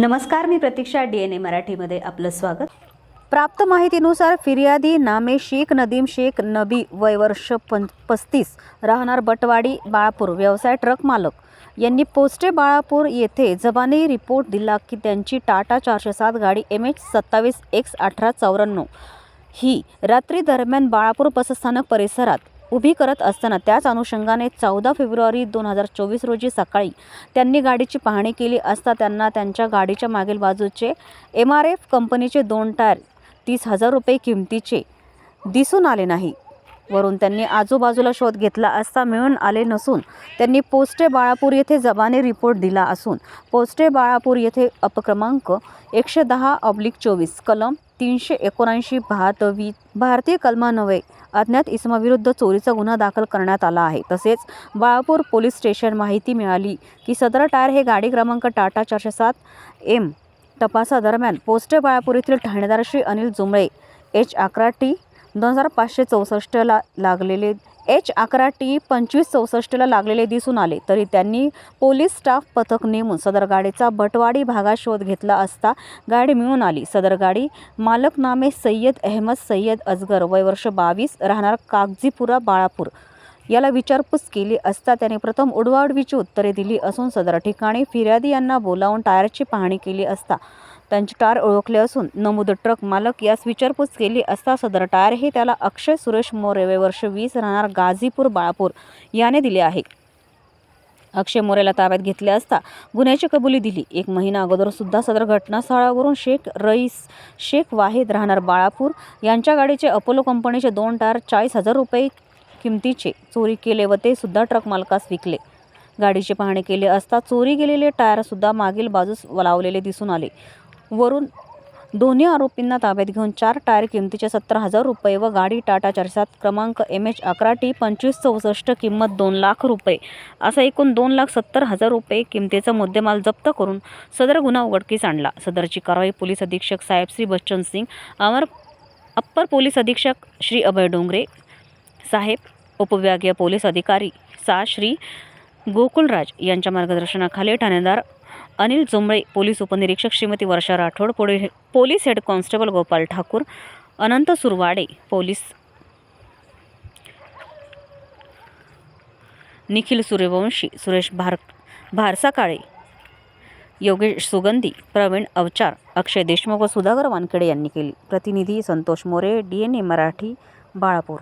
नमस्कार मी प्रतीक्षा D N ए मराठीमध्ये आपलं स्वागत. प्राप्त माहितीनुसार फिर्यादी नामे शेख नदीम शेख नबी वय वर्ष पं पस्तीस राहणार बटवाडी बाळापूर व्यवसाय ट्रक मालक. यांनी पोस्टे बाळापूर येथे जबानी रिपोर्ट दिला की त्यांची टाटा चारशे सात गाडी एम एच सत्तावीस एक्स अठरा चौऱ्याण्णव ही रात्री दरम्यान बाळापूर बसस्थानक परिसरात उभी करत असताना त्याच अनुषंगाने चौदा फेब्रुवारी दोन हजार चोवीस रोजी सकाळी त्यांनी गाडीची पाहणी केली असता त्यांना त्यांच्या गाडीच्या मागील बाजूचे एम आर एफ कंपनीचे दोन टायर तीस हजार रुपये किमतीचे दिसून आले नाही. वरून त्यांनी आजूबाजूला शोध घेतला असता मिळून आले नसून त्यांनी पोस्टे बाळापूर येथे जबाने रिपोर्ट दिला असून पोस्टे बाळापूर येथे अपक्रमांक एकशे दहा ऑब्लिक चोवीस कलम तीनशे एकोणऐंशी भातवी भारतीय कलमान्वये अज्ञात इसमाविरुद्ध चोरीचा गुन्हा दाखल करण्यात आला आहे. तसेच बाळापूर पोलीस स्टेशन माहिती मिळाली की सदर टायर हे गाडी क्रमांक टाटा चारशे सात एम तपासादरम्यान पोस्टे बाळापूर येथील ठाणेदार श्री अनिल जुमळे एच अकरा टी दोन हजार पाचशे चौसष्टला लागलेले एच अकरा टी पंचवीस चौसष्टला लागलेले दिसून आले. तरी त्यांनी पोलीस स्टाफ पथक नेमून सदर गाडीचा भटवाडी भागात शोध घेतला असता गाडी मिळून आली. सदर गाडी मालक नामे सय्यद अहमद सय्यद अजगर वय वर्ष बावीस राहणार कागजीपुरा बाळापूर. याला विचारपूस केली असता त्याने प्रथम उडवाउडवीची उत्तरे दिली असून सदर ठिकाणी फिर्यादी यांना बोलावून टायरची पाहणी केली असता त्यांचे टायर ओळखले असून नमूद ट्रक मालक यास विचारपूस केली असता सदर टायर हे त्याला अक्षय सुरेश मोरेवे वर्ष वीस राहणार गाझीपूर बाळापूर याने दिले आहे. अक्षय मोरेला ताब्यात घेतले असता गुन्ह्याची कबुली दिली. एक महिना अगोदर सुद्धा सदर घटनास्थळावरून शेख रईस शेख वाहिद राहणार बाळापूर. यांच्या गाडीचे अपोलो कंपनीचे दोन टायर चाळीस हजार रुपये किमतीचे चोरी केले व ते सुद्धा ट्रक मालकास विकले. गाडीची पाहणी केली असता चोरी गेलेले टायरसुद्धा मागील बाजूस लावलेले दिसून आले. वरून दोन्ही आरोपींना ताब्यात घेऊन चार टायर किमतीचे सत्तर हजार रुपये व गाडी टाटा चारसात क्रमांक एम एच अकरा टी पंचवीस चौसष्ट किंमत दोन लाख रुपये असा एकूण दोन लाख सत्तर हजार रुपये किमतीचा मुद्देमाल जप्त करून सदर गुन्हा उघडकीस आणला. सदरची कारवाई पोलीस अधीक्षक साहेब श्री बच्चन सिंग अमर अप्पर पोलीस अधीक्षक श्री अभय डोंगरे साहेब उपविभागीय पोलीस अधिकारी सा श्री गोकुलराज यांच्या मार्गदर्शनाखाली ठाणेदार अनिल जुंबळे पोलीस उपनिरीक्षक श्रीमती वर्षा राठोड पोली पोलीस head constable Gopal Thakur Anant Surwade police Nikhil Suryavanshi Suresh भार भारसा काळे योगेश सुगंधी प्रवीण अवचार अक्षय देशमुख व सुधाकर वानखेडे यांनी केली. प्रतिनिधी Santosh More D N A Marathi Balapur.